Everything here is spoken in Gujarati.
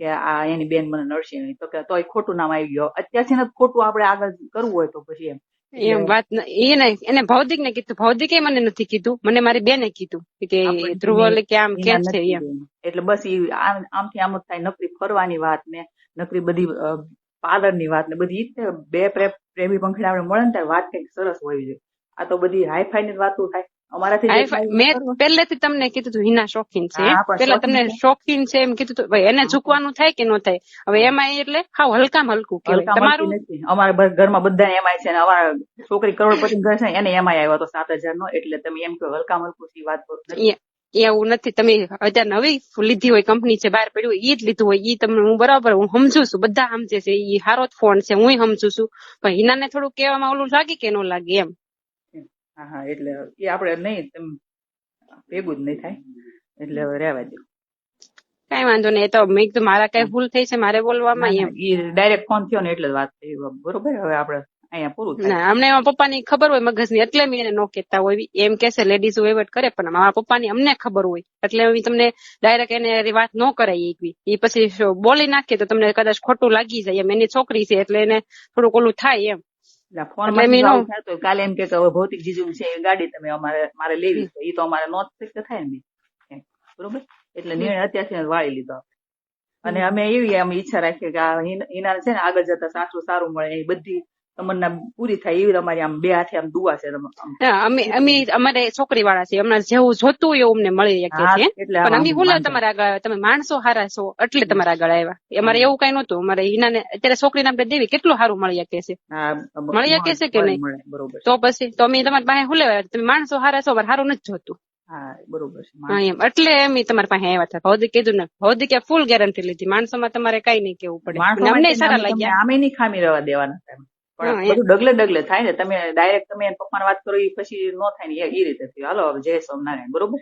કે આ એની બેન મને નડશે નહીં તો કે તોય ખોટું નામ આવી ગયો. અત્યારથી જ ખોટું આપણે આગળ કરવું હોય તો પછી એમ. એમ વાત ન- એ નહીં એને ભૌતિક ને કીધું. ભૌતિકે મને નથી કીધું. મને મારી બેને કીધું કે ધ્રુવ કે આમ કે છે એમ. એટલે બસ એ આમ- આમથી આમ જ થાય. નકરી ફરવાની વાત ને નકરી બધી પાર્લરની વાત ને બધી જ બે પ્રે- પ્રેમી પંખીડા આપણે મળે ને ત્યારે વાત કંઈક સરસ હોવી જોઈએ આ તો બધી હાઈફાઈ ની વાતો થાય. અમારાથી એ મેં પહેલેથી તમને કીધું હતું હિના શોખીન છે. પેલા તમને શોખીન છે એમ કીધું હતું ભાઈ એને ઝુકવાનું થાય કે ન થાય? હવે એમાં એટલે હાવ હલકામ હલકું કહેવાય. તમારું? અમારા ઘરમાં બધા એમાંય છે અમારા છોકરી કરોડપતિ ઘર છે એને એમાંય આવ્યો તો સાત હજાર નો એટલે તમે એમ કહો હલકા હલકું થી વાત કરો એ- એવું નથી. તમે અત્યારે નવી લીધી હોય કંપની છે બહાર પડ્યું હોય ઈ જ લીધું હોય. ઈ તમને હું બરાબર હું સમજુ છું. બધા સમજે છે. ઈ હારો જ ફોન છે. હું સમજુ છું. પણ હિનાને થોડું કહેવામાં ઓલું લાગે કે ન લાગે એમ? હા હા એટલે એ આપણે નહીં તેમ ભેગું જ નહીં થાય. એટલે હવે રહેવા દો કઈ વાંધો નહીં એ તો મેં કીધું મારા કઈ ભૂલ થઈ છે મારે બોલવામાં એમ. ડાયરેક્ટ ફોન થયો ને એટલે વાત થઈ બરોબર? હવે આપણે અહીંયા પૂરું થાય. અમને એમાં પપ્પાની ખબર હોય મગજની એટલે મેં એને નો કહેતા હોય. એમ કેસે લેડીઝ વહીવટ કરે પણ મારા પપ્પાની અમને ખબર હોય. એટલે હું તમને ડાયરેક્ટ એને વાત ન કરાય એકવી એ પછી બોલી નાખીએ તો તમને કદાચ ખોટું લાગી જાય એમ એની છોકરી છે એટલે એને થોડુંક ઓલું થાય એમ. ફોન થતો કાલે એમ કે હવે ભૌતિક જીજુ છે એ ગાડી તમે અમારે મારે લેવી છે. એ તો અમારે નોંધ થાય ને બરોબર? એટલે નિર્ણય અત્યારથી વાળી લીધો. અને અમે એવી અમે ઈચ્છા રાખીએ કે આ હિના છે ને આગળ જતા સાસુ સારું મળે એ બધી તમન્ના પૂરી થાય એવી અમારી આમ બે હાથે આમ દુઆ છે અમે અમે અમારે છોકરી વાળા છે હમણાં જેવું જોતું એવું અમને મળી શકે છે પણ અમે હું તમારા આગળ તમે માણસો હારા છો એટલે તમારા આગળ આવ્યા. અમારે એવું કઈ નતું અમારે હિનાને અત્યારે છોકરીને આપણે દેવી કેટલું સારું મળી શકે છે? મળી શકે છે કે નહીં? બરોબર. તો પછી તો અમે તમારી પાસે હું લેવા તમે માણસો હારા છો અમારે સારું નથી જોતું. હા બરોબર છે એમ. એટલે અમે તમારી પાસે આવ્યા હતા. ભૌતિક કીધું ને. ભૌતિકે ફૂલ ગેરંટી લીધી. માણસોમાં તમારે કઈ નહીં કેવું પડે. અમને સારા લાગ્યા. અમે નહીં ખામી રહેવા દેવાના પણ. બધું ડગલે ડગલે થાય ને તમે ડાયરેક્ટ તમે એના પપ્પાને વાત કરો એ પછી નો થાય ને એ- રીતે થયું હાલો હવે જય સોમનારાયણ બરોબર.